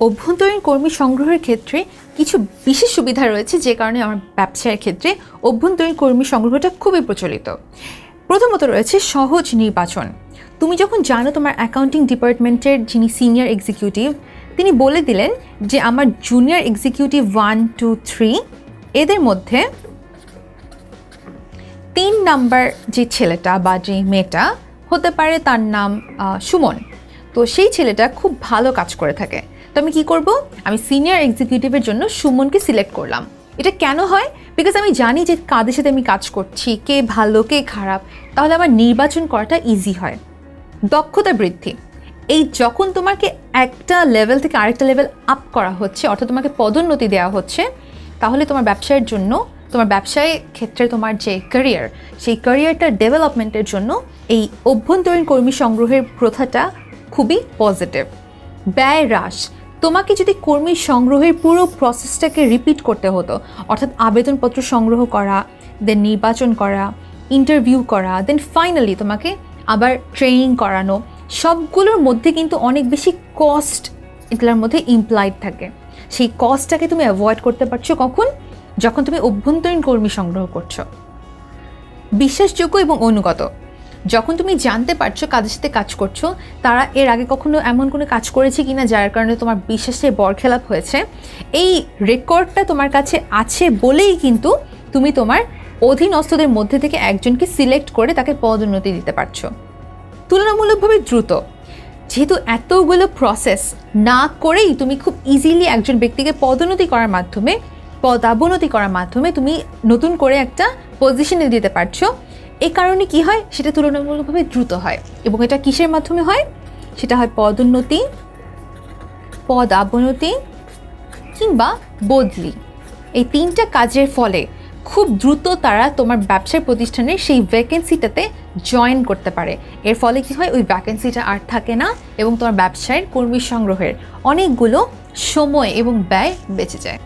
অভ্যন্তরীণ কর্মী সংগ্রহের ক্ষেত্রে কিছু বিশেষ সুবিধা রয়েছে যে কারণে আমার ব্যবসায়ের ক্ষেত্রে অভ্যন্তরীণ কর্মী সংগ্রহটা খুবই প্রচলিত। প্রথমত রয়েছে সহজ নির্বাচন। তুমি যখন জানো তোমার অ্যাকাউন্টিং ডিপার্টমেন্টের যিনি সিনিয়র এক্সিকিউটিভ তিনি বলে দিলেন যে আমার junior executive one two three এদের মধ্যে তিন নাম্বার যে ছেলেটা বা যে মেয়েটা হতে পারে তার নাম সুমন। তো সেই ছেলেটা খুব ভালো কাজ করে থাকে। তো আমি কি করব? আমি সিনিয়র এক্সিকিউটিভের জন্য সুমনকে সিলেক্ট করলাম। এটা কেন হয়? বিকজ আমি জানি যে কাদের সাথে আমি কাজ করছি, কে ভালো, কে খারাপ, তাহলে আমার নির্বাচন করাটা ইজি হয়। দক্ষতা বৃদ্ধি। এই যখন তোমাকে একটা লেভেল থেকে আরেকটা লেভেল আপ করা হচ্ছে, অর্থাৎ তোমাকে পদোন্নতি দেওয়া হচ্ছে, তাহলে তোমার ব্যবসায়ের জন্য, তোমার ব্যবসায় ক্ষেত্রে তোমার যে ক্যারিয়ার সেই ক্যারিয়ারটার ডেভেলপমেন্টের জন্য এই অভ্যন্তরীণ কর্মী সংগ্রহের প্রথাটা খুবই পজিটিভ ব্যয় হ্রাস। তোমাকে যদি কর্মী সংগ্রহের পুরো প্রসেসটাকে রিপিট করতে হতো, অর্থাৎ আবেদনপত্র সংগ্রহ করা দেন নির্বাচন করা ইন্টারভিউ করা দেন ফাইনালি তোমাকে আবার ট্রেনিং করানো, সবগুলোর মধ্যে কিন্তু অনেক বেশি কস্ট এগুলোর মধ্যে ইমপ্লাইড থাকে। সেই কস্টটাকে তুমি অ্যাভয়েড করতে পারছ কখন? যখন তুমি অভ্যন্তরীণ কর্মী সংগ্রহ করছ। বিশ্বাসযোগ্য এবং অনুগত। যখন তুমি জানতে পারছ কাদের সাথে কাজ করছ, তারা এর আগে কখনো এমন কোনো কাজ করেছে কি না যার কারণে তোমার বিশ্বাসে বরখেলাপ হয়েছে, এই রেকর্ডটা তোমার কাছে আছে বলেই কিন্তু তুমি তোমার অধীনস্থদের মধ্যে থেকে একজনকে সিলেক্ট করে তাকে পদোন্নতি দিতে পারছ। তুলনামূলকভাবে দ্রুত। যেহেতু এতগুলো প্রসেস না করেই তুমি খুব ইজিলি একজন ব্যক্তিকে পদোন্নতি করার মাধ্যমে, পদাবনতি করার মাধ্যমে তুমি নতুন করে একটা পজিশনে দিতে পারছ। এ কারণে কি হয়? সেটা তুলনামূলকভাবে দ্রুত হয়। এবং এটা কিসের মাধ্যমে হয়? সেটা হয় পদোন্নতি, পদ অবনতি কিংবা বদলি। এই তিনটা কাজের ফলে খুব দ্রুত তারা তোমার ব্যবসার প্রতিষ্ঠানের সেই ভ্যাকেন্সিটাতে জয়েন করতে পারে। এর ফলে কি হয়? ওই ভ্যাকেন্সিটা আর থাকে না এবং তোমার ব্যবসায়ের কর্মী সংগ্রহের অনেকগুলো সময় এবং ব্যয় বেঁচে যায়।